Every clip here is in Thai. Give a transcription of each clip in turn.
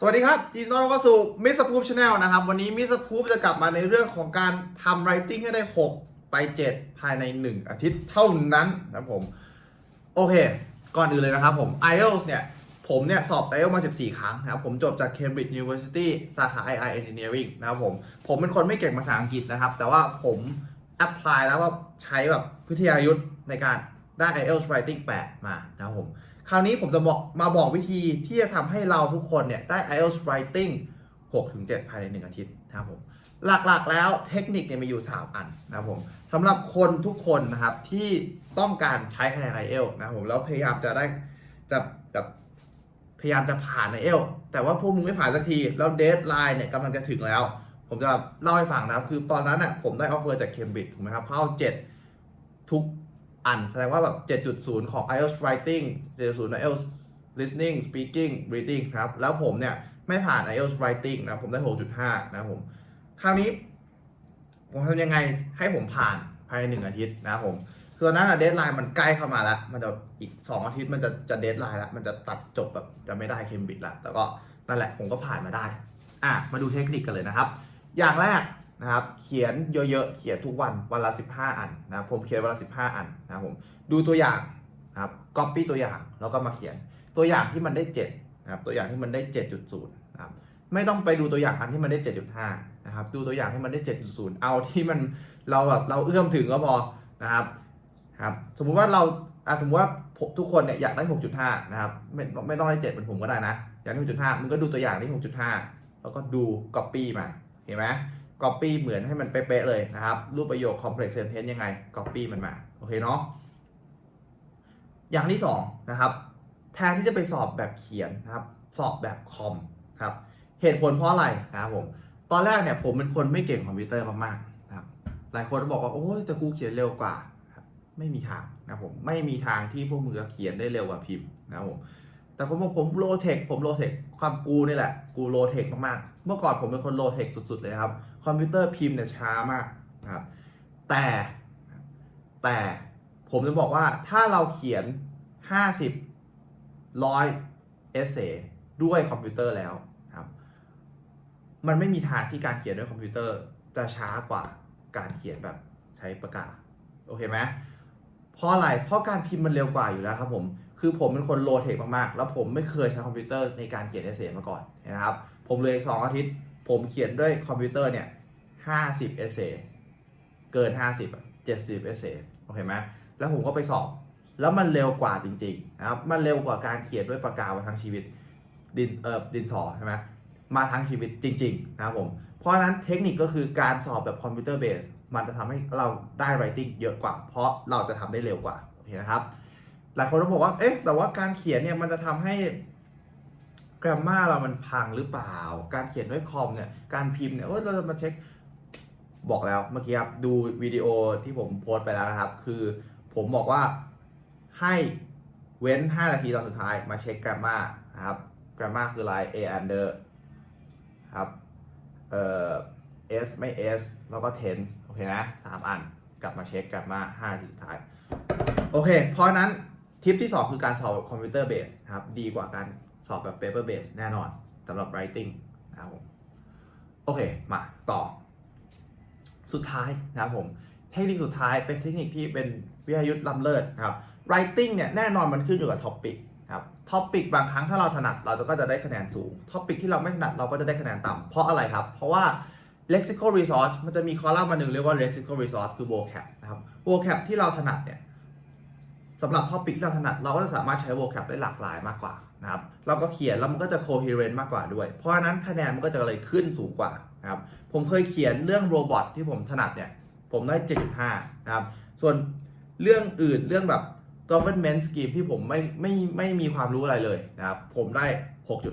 สวัสดีครับยินดีต้อนรับเข้าสู่มิส p ู o ช Channel นะครับ วันนี้มิส p ู o จะกลับมาในเรื่องของการทำ writing ให้ได้ 6 ไป 7 ภายใน 1 อาทิตย์เท่านั้นนะครับผม โอเค ก่อนอื่นเลยนะครับผม IELTS เนี่ย ผมเนี่ย สอบ IELTS มา 14 ครั้งนะครับ ผมจบจาก Cambridge University สาขา AI Engineering นะครับผม ผมเป็นคนไม่เก่งภาษาอังกฤษนะครับ แต่ว่าผม apply แล้วว่าใช้แบบวิทยายุทธ์ในการได้ IELTS Writing 8 มานะครับผม คราวนี้ผมจะบอกมาบอกวิธีที่จะทำให้เราทุกคนเนี่ยได้ IELTS Writing 6-7 ภายใน 1 อาทิตย์นะครับผมหลักๆแล้วเทคนิคเนี่ยมีอยู่ 3 อันนะครับผมสำหรับคนทุกคนนะครับที่ต้องการใช้คะแนน IELTS นะครับผมแล้วพยายามจะได้จะแบบพยายามจะผ่าน IELTS แต่ว่าพวกมึงไม่ผ่านสักที แล้วเดทไลน์เนี่ยกำลังจะถึงแล้ว ผมจะเล่าให้ฟังนะครับคือตอนนั้นน่ะผมได้ออฟเฟอร์จากเคมบริดจ์ถูกไหมครับเข้า 7 ทุก อันแสดงว่าแบบ 7.0 ของ IELTS Writing 7.0 IELTS Listening Speaking Reading ครับ แล้วผมเนี่ย ไม่ผ่าน IELTS Writing นะ ผมได้ 6.5 นะผม คราวนี้ ผมทำยังไงให้ผมผ่านภายในหนึ่งอาทิตย์นะครับผมคือตอนนั้นอะเดทไลน์มันใกล้เข้ามาแล้ว มันจะอีก 2 อาทิตย์มันจะจะเดทไลน์แล้วมันจะตัดจบแบบจะไม่ได้เคมบริดจ์ละแต่ก็นั่นแหละผมก็ผ่านมาได้ อะ มาดูเทคนิคกันเลยนะครับ อย่างแรก นะครับ เขียนเยอะๆ เขียนทุกวัน วันละ 15 อันนะผมเขียนวันละ 15 อันนะผมดูตัวอย่างนะครับ copy ตัวอย่างแล้วก็มาเขียนตัวอย่างที่มันได้7นะครับตัวอย่างที่มันได้ 7.0นะครับไม่ต้องไปดูตัวอย่างอันที่มันได้ 7.5นะครับดูตัวอย่างที่มันได้ 7.0 เอาที่มันเราแบบเราเอื้อมถึงก็พอนะครับครับสมมุติว่าเราอะสมมติว่าทุกคนเนี่ยอยากได้ 6.5 นะครับไม่ไม่ต้องได้7เป็นผมก็ได้นะอยากได้6.5มึงก็ดูตัวอย่างที่ 6.5 แล้วก็ดู copy มาเห็นไหม copy เหมือนให้มันเป๊ะๆเลยนะครับ รูปประโยค complex sentence ยังไง copy มันมา โอเคเนาะอย่างที่สองนะครับแทนที่จะไปสอบแบบเขียนนะครับ สอบแบบคอมครับเหตุผลเพราะอะไรนะครับผมตอนแรกเนี่ยผมเป็นคนไม่เก่งคอมพิวเตอร์มากๆนะครับหลายคนบอกว่าโอ้ยแต่กูเขียนเร็วกว่า ไม่มีทางนะผมไม่มีทางที่พวกมึงจะเขียนได้เร็วกว่าพิมพ์นะผมแต่ผมบอกผมโลเทคผมโลเทคความกูนี่แหละ กูโลเทคมากๆ เมื่อก่อนผมเป็นคนโลเทคสุดๆเลยครับ คอมพิวเตอร์พิมพ์เนี่ยช้ามากนะครับแต่แต่ผมจะบอกว่าถ้าเราเขียน 50ร้อยเอเซด้วยคอมพิวเตอร์แล้วครับ มันไม่มีทางที่การเขียนด้วยคอมพิวเตอร์จะช้ากว่าการเขียนแบบใช้ปากกาโอเคไหมเพราะอะไรเพราะการพิมพ์มันเร็วกว่าอยู่แล้วครับผมคือผมเป็นคนโลเทคมากๆ แล้วผมไม่เคยใช้คอมพิวเตอร์ในการเขียนเอเซมาก่อนนะครับ ผมเลยสองอาทิตย์ ผมเขียนด้วยคอมพิวเตอร์เนี่ย50เอเซเกิน50อะ70เอเซโอเคไหมแล้วผมก็ไปสอบ แล้วมันเร็วกว่าจริงๆนะครับมันเร็วกว่าการเขียนด้วยปากกามาทั้งชีวิตดินเออดินสอใช่ไหมมาทั้งชีวิตจริง ๆ นะครับผมเพราะฉะนั้นเทคนิคก็คือการสอบแบบคอมพิวเตอร์เบสมันจะทำให้เราได้ writing เยอะกว่า เพราะเราจะทำได้เร็วกว่าโอเคนะครับหลายคนก็บอกว่าเอ๊ะแต่ว่าการเขียนเนี่ยมันจะทำให้ กราฟมาเรามันพังหรือเปล่า การเขียนด้วยคอมเนี่ยการพิมพ์เนี่ยเอ้ยเราจะมาเช็คบอกแล้วเมื่อกี้ครับดูวิดีโอที่ผมโพสต์ไปแล้วนะครับ คือผมบอกว่าให้เว้น 5 นาทีตอนสุดท้ายมาเช็คกราฟมานะครับกราฟมาคืออะไร A under ครับเอ่อ S ไม่ S แล้วก็ tense โอเคนะสามอันกลับมาเช็คกราฟมา5นาทีสุดท้าย โอเค เพราะฉะนั้นทิปที่ 2 คือการสอบคอมพิวเตอร์เบสครับดีกว่าการ สอบแบบ paper base แน่นอนสำหรับ writing นะครับผมโอเค มาต่อ สุดท้ายนะครับผม เทคนิคสุดท้ายเป็นเทคนิคที่เป็นวิทยายุทธ์ล้ำเลิศนะครับ writing เนี่ยแน่นอนมันขึ้นอยู่กับ topic ครับ topic บางครั้งถ้าเราถนัดเราก็จะได้คะแนนสูง topic ที่เราไม่ถนัดเราก็จะได้คะแนนต่ำเพราะอะไรครับ เพราะว่า lexical resource มันจะมีคอลัมน์มาหนึ่งเรียกว่า lexical resource คือ vocab นะครับ vocab ที่เราถนัดเนี่ย สำหรับ topic ที่เราถนัดเราก็จะสามารถใช้ vocab ได้หลากหลายมากกว่านะครับเราก็เขียนแล้วมันก็จะ coherent มากกว่าด้วย เพราะฉะนั้นคะแนนมันก็จะเลยขึ้นสูงกว่านะครับผมเคยเขียนเรื่องโรบอทที่ผมถนัดเนี่ยผมได้ 7.5นะครับส่วนเรื่องอื่นเรื่องแบบ government scheme ที่ผมไม่ไม่ไม่มีความรู้อะไรเลยนะครับผมได้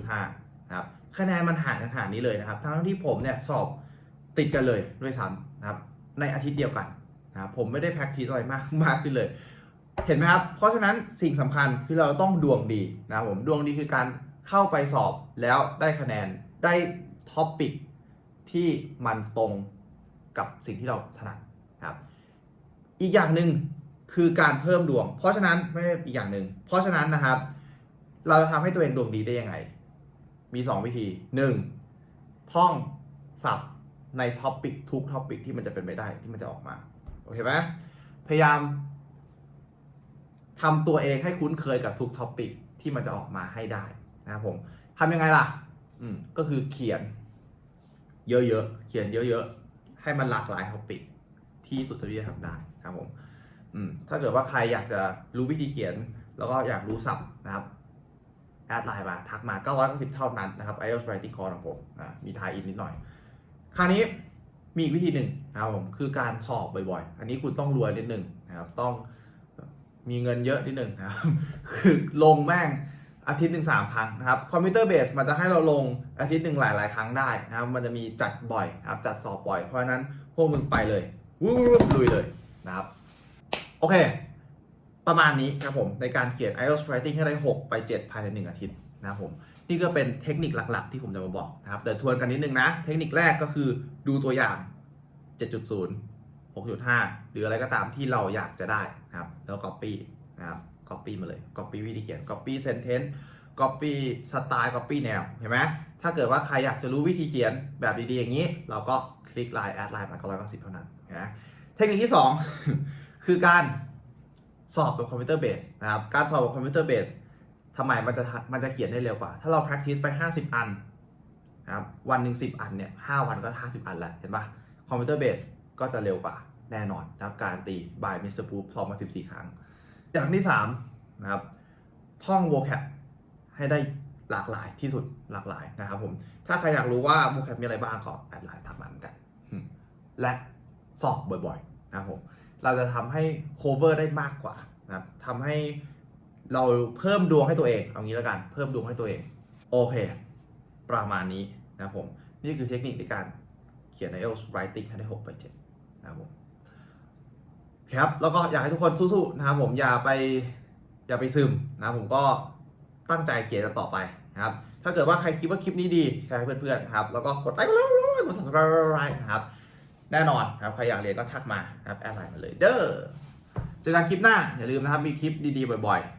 6.5นะครับคะแนนมันห่างกันขนาดนี้เลยนะครับทั้งที่ผมเนี่ยสอบติดกันเลยด้วยซ้ำนะครับในอาทิตย์เดียวกันนะครับผมไม่ได้ practice อะไรมากมากขึ้นเลย เห็นไหมครับ เพราะฉะนั้นสิ่งสำคัญคือเราต้องดวงดีนะผมดวงดีคือการเข้าไปสอบแล้วได้คะแนนได้ท็อปปิกที่มันตรงกับสิ่งที่เราถนัดครับอีกอย่างหนึ่งคือการเพิ่มดวง เพราะฉะนั้นไม่อีกอย่างหนึ่งเพราะฉะนั้นนะครับ เราจะทำให้ตัวเองดวงดีได้ยังไงมมี2 วิธี 1. ท่องศัพท์ในท็อปิกทุกท็อปิกที่มันจะเป็นไปได้ที่มันจะออกมา โอเคไหมพยายาม ทำตัวเองให้คุ้นเคยกับทุกท็อปิกที่มันจะออกมาให้ได้นะครับผมทำยังไงล่ะ อืมก็คือเขียน เยอะๆ เขียนเยอะๆ ให้มันหลากหลายท็อปิกที่สุดที่จะทำได้ครับผมอืมถ้าเกิดว่าใครอยากจะรู้วิธีเขียน แล้วก็อยากรู้ศัพท์นะครับแอดไลน์มาทักมา 990 เท่านั้นนะครับ IELTS Writing Course ของผมนะมีทายอินนิดหน่อย คราวนี้มีอีกวิธีหนึ่งนะครับผมคือการสอบบ่อยๆ อันนี้คุณต้องรวยนิดหนึ่งนะครับต้อง มีเงินเยอะนิดหนึ่งนะครับคือลงแม่งอาทิตย์หนึ่งสามครั้งนะครับคอมพิวเตอร์เบสมันจะให้เราลงอาทิตย์หนึ่งหลายๆครั้งได้นะครับมันจะมีจัดบ่อยครับจัดสอบบ่อย เพราะฉะนั้นพวกมึงไปเลยวู้ลุยเลยนะครับโอเค ประมาณนี้ครับผมในการเขียน IELTS Writing ให้ได้ 6 ไป 7 ภายใน 1 อาทิตย์นะครับผมนี่ก็เป็นเทคนิคหลักๆ ที่ผมจะมาบอกนะครับแต่ทวนกันนิดนึงนะ เทคนิคแรกก็คือดูตัวอย่าง 7.0 6.5 หรืออะไรก็ตามที่เราอยากจะได้นะครับ แล้ว copy นะครับ copy มาเลย copy วิธีเขียน copy sentence copy สไตล์ copy แนวเห็นไหมถ้าเกิดว่าใครอยากจะรู้วิธีเขียนแบบดี ๆ อย่างนี้ เราก็คลิกไลน์แอดไลน์มา990เท่านั้นนะเทคนิคที่ 2 คือการสอบแบบคอมพิวเตอร์เบสนะครับ การสอบแบบคอมพิวเตอร์เบสทำไมมันจะมันจะเขียนได้เร็วกว่า ถ้าเรา practice ไป 50 อันนะครับวันหนึ่ง10 อันเนี่ย5วันก็ 50 อันแล้วเห็นปะคอมพิวเตอร์เบส ก็จะเร็วกว่าแน่นอนนะครับการตี by Mr. Poop สอบมา14ครั้ง อย่างที่3นะครับท่อง vocab ให้ได้หลากหลายที่สุดหลากหลายนะครับผมถ้าใครอยากรู้ว่า vocab มีอะไรบ้างขอแอดไลน์ทักมาเหมือนกัน และสอบบ่อยๆนะครับผมเราจะทำให้ cover ได้มากกว่านะครับทำให้เราเพิ่มดวงให้ตัวเอง เอางี้แล้วกัน เพิ่มดวงให้ตัวเอง โอเค ประมาณนี้นะครับผม นี่คือเทคนิคในการเขียน IELTS writing ให้ได้ 6 ไป 7 นะครับผมครับแล้วก็อยากให้ทุกคนสู้ๆนะครับผมอย่าไปอย่าไปซึมนะผมก็ตั้งใจเขียนต่อไปนะครับ ถ้าเกิดว่าใครคิดว่าคลิปนี้ดีแชร์ให้เพื่อนๆครับแล้วก็กดไลค์กด subscribe นะครับแน่นอนครับใครอยากเรียนก็ทักมานะครับแอดไลน์มาเลยเด้อเจอกันคลิปหน้าอย่าลืมนะครับมีคลิปดีๆบ่อยๆ